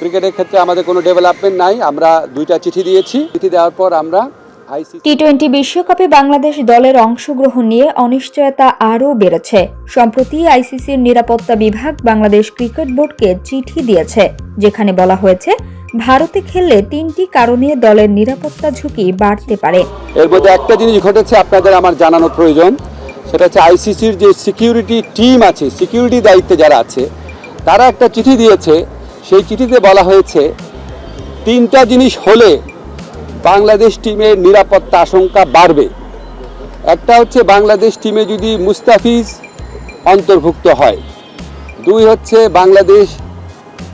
ক্রিকেটের ক্ষেত্রে আমাদের কোনো ডেভেলপমেন্ট নাই। আমরা দুইটা চিঠি দিয়েছি। চিঠি দেওয়ার পর আমরা আইসিসি টি টোয়েন্টি বিশ্বকাপে বাংলাদেশ দলের অংশগ্রহণ নিয়ে অনিশ্চয়তা আরও বেড়েছে। সম্প্রতি আইসিসির নিরাপত্তা বিভাগ বাংলাদেশ ক্রিকেট বোর্ডকে চিঠি দিয়েছে যেখানে বলা হয়েছে ভারতে খেললে তিনটি কারণে দলের নিরাপত্তা ঝুঁকি বাড়তে পারে। এর মধ্যে একটা জিনিস ঘটেছে আপনাদের আমার জানানো প্রয়োজন। সেটা হচ্ছে আইসিসির যে সিকিউরিটি টিম আছে সিকিউরিটি দায়িত্বে যারা আছে তারা একটা চিঠি দিয়েছে সেই চিঠিতে বলা হয়েছে, তিনটা জিনিস হলে বাংলাদেশ টিমের নিরাপত্তা আশঙ্কা বাড়বে। একটা হচ্ছে বাংলাদেশ টিমে যদি মুস্তাফিজ অন্তর্ভুক্ত হয়। দুই হচ্ছে বাংলাদেশ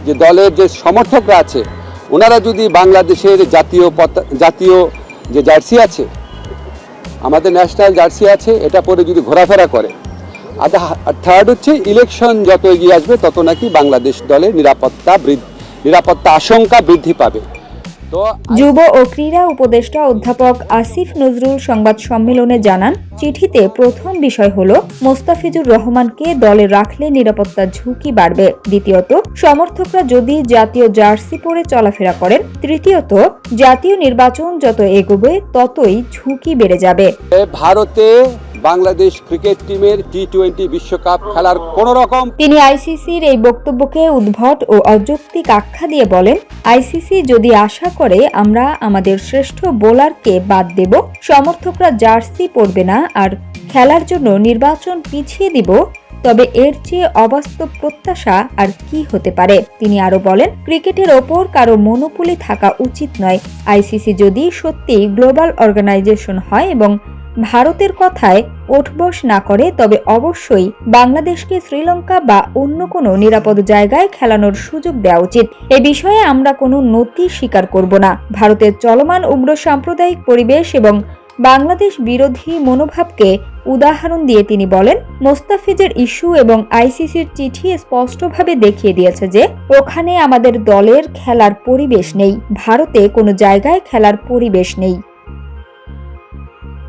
যে দলের যে সমর্থকরা আছে, ওনারা যদি বাংলাদেশের জাতীয় জাতীয় যে জার্সি আছে, আমাদের ন্যাশনাল জার্সি আছে, এটা পরে যদি ঘোরাফেরা করে আর থার্ড হচ্ছে ইলেকশন যত এগিয়ে আসবে তত নাকি বাংলাদেশ দলের নিরাপত্তা বৃদ্ধি নিরাপত্তা আশঙ্কা বৃদ্ধি পাবে। যুব ও ক্রীড়া উপদেষ্টা অধ্যাপক আসিফ নজরুল সংবাদ সম্মেলনে জানান চিঠিতে প্রথম বিষয় হল মোস্তাফিজুর রহমানকে দলে রাখলে নিরাপত্তা ঝুঁকি বাড়বে। দ্বিতীয়ত সমর্থকরা যদি জাতীয় জার্সি পরে চলাফেরা করেন। তৃতীয়ত জাতীয় নির্বাচন যত এগোবে ততই ঝুঁকি বেড়ে যাবে। ভারতে বাংলাদেশ ক্রিকেট টিমের টি টোয়েন্টি বিশ্বকাপ খেলার কোনো রকম তিনি আইসিসির এই বক্তব্যকে উদ্ভট ও অযৌক্তিক আখ্যা দিয়ে বলেন, আইসিসি যদি আশা করে আমরা আমাদের শ্রেষ্ঠ বোলারকে বাদ দেব, সমর্থকরা জার্সি পরবে না আর খেলার জন্য নির্বাচন পিছিয়ে দিব, তবে এর চেয়ে অবাস্তব প্রত্যাশা আর কি হতে পারে? তিনি আরও বলেন, ক্রিকেটের ওপর কারও মনোপুলি থাকা উচিত নয়। আইসিসি যদি সত্যি গ্লোবাল অর্গানাইজেশন হয় এবং ভারতের কথায় ওঠবস না করে, তবে অবশ্যই বাংলাদেশকে শ্রীলঙ্কা বা অন্য কোনো নিরাপদ জায়গায় খেলানোর সুযোগ দেওয়া উচিত। এ বিষয়ে আমরা কোনো নথি স্বীকার করব না। ভারতের চলমান উগ্র সাম্প্রদায়িক পরিবেশ এবং বাংলাদেশ বিরোধী মনোভাবকে উদাহরণ দিয়ে তিনি বলেন, মোস্তাফিজের ইস্যু এবং আইসিসির চিঠি স্পষ্টভাবে দেখিয়ে দিয়েছে যে, ওখানে আমাদের দলের খেলার পরিবেশ নেই। ভারতে কোনো জায়গায় খেলার পরিবেশ নেই।